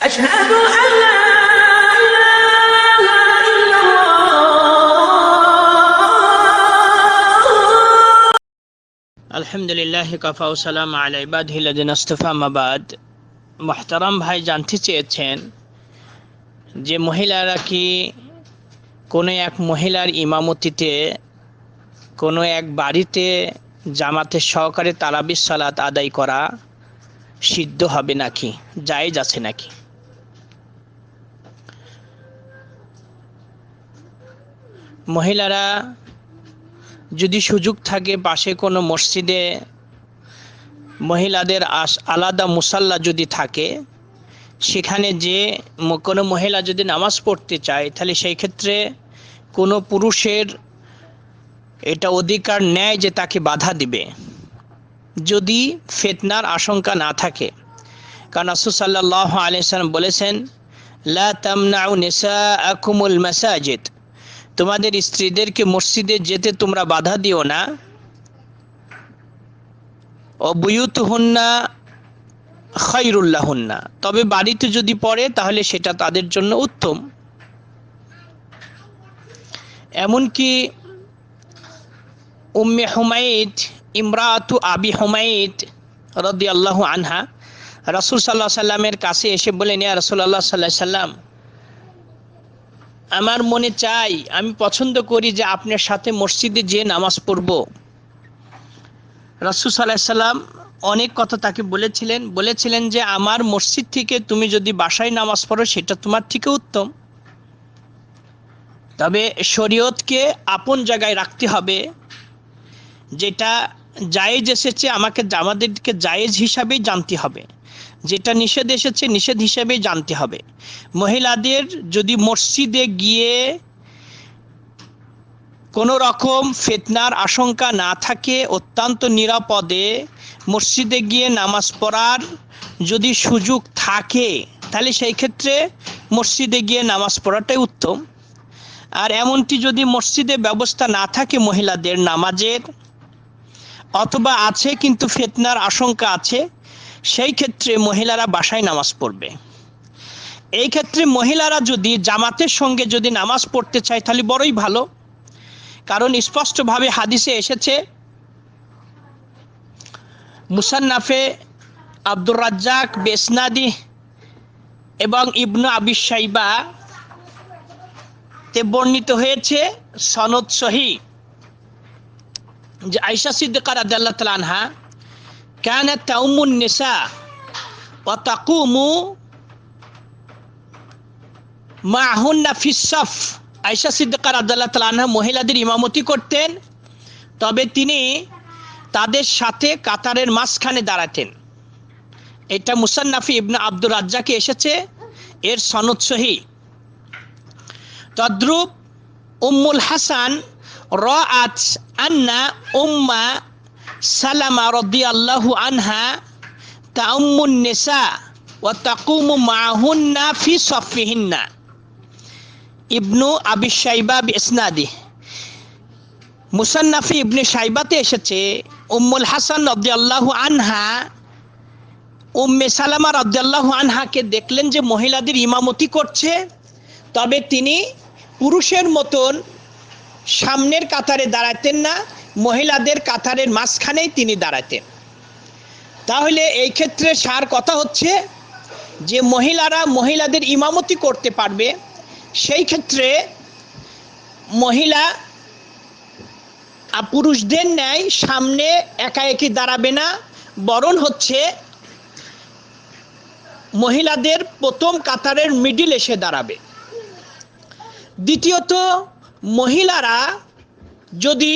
أشهد أن لا إله إلا الله আলহামদুলিল্লাহ কাফা ও সালাম আলা ইবাদিল্লাদিন আস্তফা মাবাদ মোহতারাম ভাই জানতে চেয়েছেন যে মহিলারা কি কোনো এক মহিলার ইমামতিতে কোনো এক বাড়িতে জামাতের সহকারে তারাবির সালাত আদায় করা সিদ্ধ হবে নাকি জায়েজ আছে নাকি মহিলারা যদি সুযোগ থাকে পাশে কোনো মসজিদে, মহিলাদের আস আলাদা মুসাল্লা যদি থাকে, সেখানে যে কোনো মহিলা যদি নামাজ পড়তে চায়, তাহলে সেই ক্ষেত্রে কোনো পুরুষের এটা অধিকার নেয় যে তাকে বাধা দিবে। যদি ফেতনার আশঙ্কা না থাকে। কারণ আসুসাল্লাহ আলিয়াল্লাম বলেছেন, লা তামনাউ নিসা আকুমুল মাসাজিদ। তোমাদের স্ত্রীদেরকে মসজিদে যেতে তোমরা বাধা দিও না। অবুয়ুত হন্না খৈরুল্লাহন্না তবে বাড়িতে যদি পড়ে, তাহলে সেটা তাদের জন্য উত্তম। এমনকি উম্মে হুমাইদ ইমরাতু আবি হুমাইদ রদি আল্লাহ আনহা, রাসুল সাল্লাহ সাল্লামের কাছে এসে বলেন, ইয়া রসুল্লাহ সাল্লাহ সাল্লাম আমার মনে চাই, আমি পছন্দ করি যে আপনার সাথে মসজিদে যে নামাজ পড়ব। সাল্লাহ সাল্লাম অনেক কথা তাকে বলেছিলেন। বলেছিলেন যে, আমার মসজিদ থেকে তুমি যদি বাসায় নামাজ পড়ো, সেটা তোমার থেকে উত্তম। তবে শরীয়তকে আপন জায়গায় রাখতে হবে। যেটা জায়েজ এসেছে, আমাকে আমাদেরকে জায়েজ হিসাবেই জানতে হবে। যেটা নিষেধ এসেছে, নিষেধ হিসাবেই জানতে হবে। মহিলাদের যদি মসজিদে গিয়ে কোনো রকম ফেতনার আশঙ্কা না থাকে, অত্যন্ত নিরাপদে মসজিদে গিয়ে নামাজ পড়ার যদি সুযোগ থাকে, তাহলে সেই ক্ষেত্রে মসজিদে গিয়ে নামাজ পড়াটাই উত্তম। আর এমনটি যদি মসজিদে ব্যবস্থা না থাকে মহিলাদের নামাজের, অথবা আছে কিন্তু ফেতনার আশঙ্কা আছে সেই ক্ষেত্রে মহিলারা বাসায় নামাজ পড়বে। এই ক্ষেত্রে মহিলারা যদি জামাতের সঙ্গে যদি নামাজ পড়তে চায়, তাহলে বড়ই ভালো। কারণ স্পষ্টভাবে হাদিসে এসেছে, মুসান্নাফে আব্দুর রাজ্জাক বেসনাদি এবং ইবনু আবিস সাইবা তে বর্ণিত হয়েছে সনদ সহি। যে আয়সা সিদ্দিকার রাদিয়াল্লাহু তাআলা আনহা كانت تؤم النساء وتقوم معهن في الصف আয়সা সিদ্দিকা রাদিয়াল্লাহু তাআলা আনহা মহিলাদের ইমামতি করতেন তবে তিনি তাদের সাথে কাতারের মাঝখানে দাঁড়াতেন এটা মুসান্নাফি ইবনে আব্দুর রাজ্জাকে এসেছে এর সনদ সহি তদ্রুপ উম্মুল হাসান রাআত আন্না উম্মা সালামা রাদিয়াল্লাহু আনহা তাউম্মুন নিসা ওয়া তাকুমু মাহুন্না ফি সাফিহিন্না। ইবনু আবি শাইবা বিসনাদি মুসান্নাফি ইবনে শাইবাতে এসেছে উম্মুল হাসান রাদিয়াল্লাহু আনহা। উম্মে সালামা রাদিয়াল্লাহু আনহাকে দেখলেন যে মহিলাদের ইমামতি করছে, তবে তিনি পুরুষের মতন সামনের কাতারে দাঁড়াতেন না মহিলাদের কাতারের মাঝখানেই তিনি দাঁড়াতেন। তাহলে এই ক্ষেত্রে সার কথা হচ্ছে যে মহিলারা মহিলাদের ইমামতি করতে পারবে, সেই ক্ষেত্রে মহিলা পুরুষদের ন্যায় সামনে একা একই দাঁড়াবে না বরণ হচ্ছে মহিলাদের প্রথম কাতারের মিডিল এসে দাঁড়াবে। দ্বিতীয়ত, মহিলারা যদি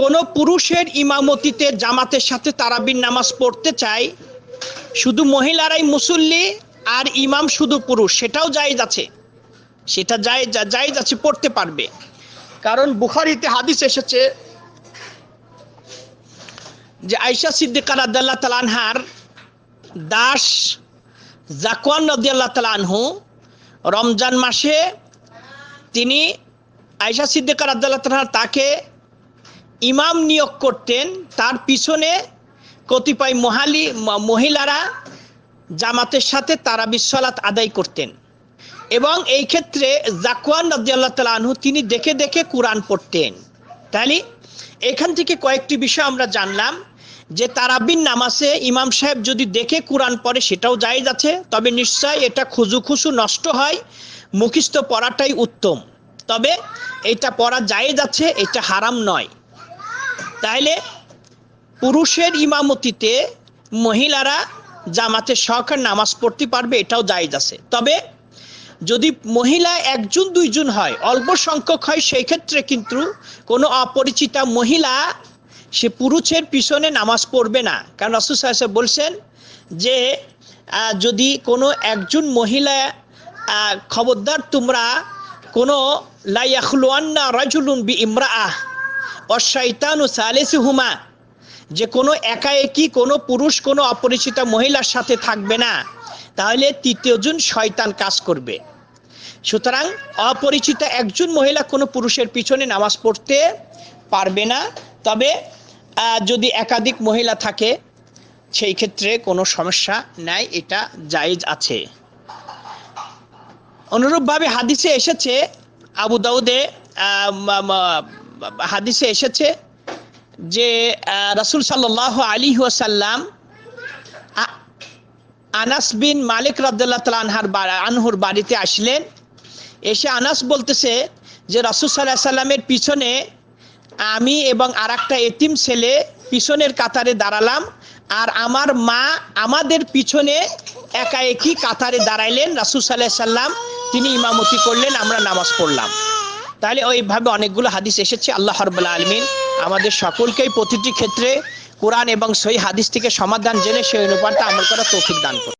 কোনো পুরুষের ইমামতিতে জামাতের সাথে তারাবির নামাজ পড়তে চায়, শুধু মহিলারাই মুসল্লি আর ইমাম শুধু পুরুষ, সেটাও জায়েজ আছে। সেটা জায়েজ জায়েজ আছে, পড়তে পারবে। কারণ বুখারিতে হাদিস এসেছে যে আয়সা সিদ্দিকা রাদিয়াল্লাহু তাআলা আনহার দাস জাকওয়ান রাদিয়াল্লাহু তাআলা আনহু রমজান মাসে তিনি আয়সা সিদ্দিকা রাদিয়াল্লাহু তাআলা তাকে ইমাম নিয়োগ করতেন, তার পিছনে কতিপয় মহালি মহিলারা জামাতের সাথে তারাবির সালাত আদায় করতেন। এবং এই ক্ষেত্রে জাকওয়ান রাদিয়াল্লাহু তাআলা আনহু তিনি দেখে দেখে কোরআন পড়তেন। তাহলে এখান থেকে কয়েকটি বিষয় আমরা জানলাম যে তারাবিন নামাজে ইমাম সাহেব যদি দেখে কোরআন পড়ে সেটাও জায়েজ আছে, তবে নিশ্চয় এটা খুজু খুশু নষ্ট হয়, মুখিস্থ পড়াটাই উত্তম। তবে এটা পড়া জায়েজ আছে, এটা হারাম নয়। তাইলে পুরুষের ইমামতিতে মহিলারা জামাতে সহকার নামাজ পড়তে পারবে, এটাও জায়েজ আছে। তবে যদি মহিলা একজন, দুইজন হয়, অল্প সংখ্যক হয়, সেই ক্ষেত্রে কিন্তু কোনো অপরিচিতা মহিলা সে পুরুষের পিছনে নামাজ পড়বে না। কারণ রসুল সাহেব বলছেন যে যদি কোনো একজন মহিলা খবরদার তোমরা কোনো লাইয়াখলুয়ান্না রাজুলুন বি ইমরাআহ অশাইতানু সালেসুহুমা, যে কোনো একা একাএকি, কোনো পুরুষ, কোনো অপরিচিত মহিলার সাথে থাকবে না, তাহলে তৃতীয়জন শয়তান কাজ করবে। সুতরাং অপরিচিত একজন মহিলা কোনো পুরুষের পিছনে নামাজ পড়তে পারবে না, তবে যদি একাধিক মহিলা থাকে, সেই ক্ষেত্রে কোনো সমস্যা নাই, এটা জায়েজ আছে। অনুরূপভাবে হাদিসে এসেছে, আবু দাউদে হাদিসে এসেছে যে রাসুল সাল্লাহ আলী ওয়াসাল্লাম আনাস বিন মালিক রাবদুল্লাহ তালা আনহার আনহুর বাড়িতে আসলেন। এসে আনাস বলতেছে যে, রাসুল সাল্লাহ সাল্লামের পিছনে আমি এবং আর একটা এতিম ছেলে পিছনের কাতারে দাঁড়ালাম আর আমার মা আমাদের পিছনে একা একই কাতারে দাঁড়াইলেন। রাসুল সাল্লাহ সাল্লাম তিনি ইমামতি করলেন, আমরা নামাজ পড়লাম। তাহলে ওইভাবে অনেকগুলো হাদিস এসেছে, আল্লাহ হরবুল আলমিন আমাদের সকলকেই প্রতিটি ক্ষেত্রে কোরআন এবং সই হাদিস থেকে সমাধান জেনে সেই অনুপাতটা আমল করা তৌফিক দান করে